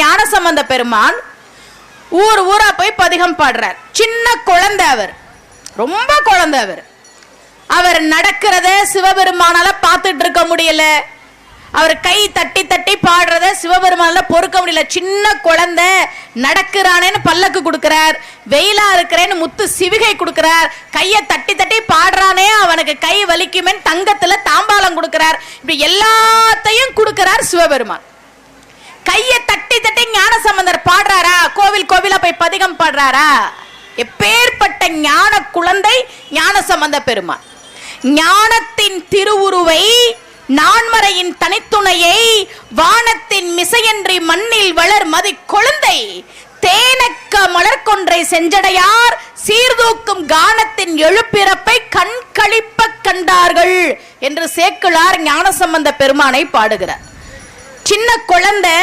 ஞானசம்பந்த பெருமான் ஊர் ஊரா போய் பதிகம் பாடுறார். சின்ன குழந்தை அவர். ரொம்ப குழந்தை அவர். அவர் நடக்கிறத சிவபெருமானால பார்த்துட்டு இருக்க முடியல. அவர் கை தட்டி தட்டி பாடுறத சிவபெருமானால பொறுக்க முடியல. சின்ன குழந்தை நடக்கிறானேன்னு பல்லக்கு கொடுக்கிறார். வெயிலா இருக்கிறேன்னு முத்து சிவிகை கொடுக்கிறார். கையை தட்டி தட்டி பாடுறானே அவனுக்கு கை வலிக்குமேன்னு தங்கத்துல தாம்பாளம் கொடுக்கிறார். இப்படி எல்லாத்தையும் கொடுக்கிறார் சிவபெருமான். கையை தட்டி தட்டி ஞான சம்பந்தர் பாடுறாரா? கோவில் கோவிலா போய் பதிகம் பாடுறாரா? எப்பேற்பட்ட ஞான குழந்தை ஞான சம்பந்த பெருமான் ஞானத்தின் திருவுருவை நான்மறையின் தனித்துணையை வானத்தின் மிசையன்றி மண்ணில் வளர் மதி கொழுந்தை தேனக்க மலர்கொன்றை செஞ்சடையார் சீர்தூக்கும் கானத்தின் எழுப்பிறப்பை கண் கண்டார்கள் என்று சேக்கிழார் ஞானசம்பந்த பெருமானை பாடுகிறார். சின்ன குழந்தை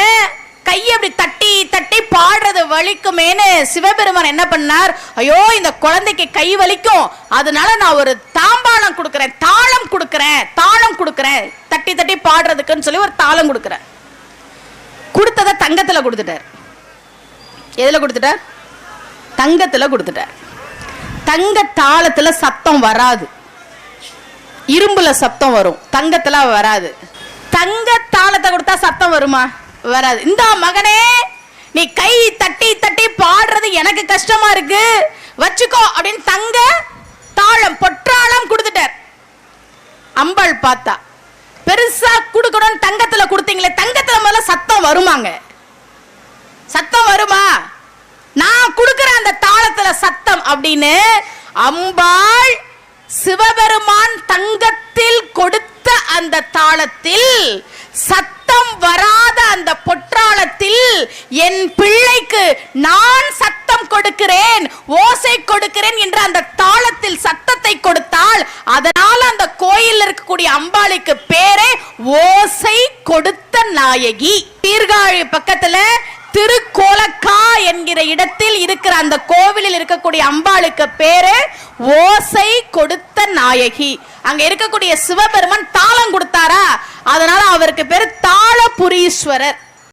கையை அப்படி தட்டி தட்டி பாடுறது வலிக்குமேன்னு சிவபெருமான் என்ன பண்ணார்? ஐயோ இந்த குழந்தைக்கு கை வலிக்கும். அதனால நான் ஒரு தாம்பாளம் கொடுக்குறேன் தாளம் கொடுக்குறேன் தாளம் கொடுக்குறேன். தட்டி தட்டி பாடுறதுக்குன்னு சொல்லி ஒரு தாளம் கொடுக்குறேன். கொடுத்ததை தங்கத்தில் கொடுத்துட்டார். எதில் கொடுத்துட்டார்? தங்கத்தில் கொடுத்துட்டார். தங்க தாளத்தில் சத்தம் வராது. இரும்புல சத்தம் வரும். தங்கத்தில் வராது. தங்க தாளத்தை கொடுத்தா சத்தம் வருமா? வராது. இந்த மகனே நீ கை தட்டி தட்டி பாடுறது எனக்கு கஷ்டமா இருக்கு. வச்சுக்கோ அப்படின்னு தங்க தாளம் பொற்றாளம் கொடுத்துட்டார். அம்பாள் பார்த்தா பெருசா கொடுக்கணும்னு தங்கத்துல கொடுத்தீங்களே தங்கத்துல முதல்ல சத்தம் வருமாங்க. சத்தம் வருமா? நான் கொடுக்குற அந்த தாளத்துல சத்தம் அப்படின்னு அம்பாள் சிவபெரு அந்த சத்தம் வராத அந்த பொற்றாளத்தில் என் பிள்ளைக்கு நான் சத்தம் கொடுக்கிறேன் ஓசை கொடுக்கிறேன் என்று அந்த தாளத்தில் சத்தத்தை கொடுத்தால் அதனால் அந்த கோயில் இருக்கக்கூடிய அம்பாளுக்கு பேரே ஓசை கொடுத்த நாயகி. சீர்காழி பக்கத்துல திருக்கோலக்கா என்கிற இடத்தில் இருக்கிற அந்த கோவிலில் இருக்கக்கூடிய அம்பாளுக்கு பேரு ஓசை கொடுத்த நாயகி. அங்க இருக்கக்கூடிய சிவபெருமான் தாள அதனால அவருக்கு பேர் தாளபுரீஸ்வரர்.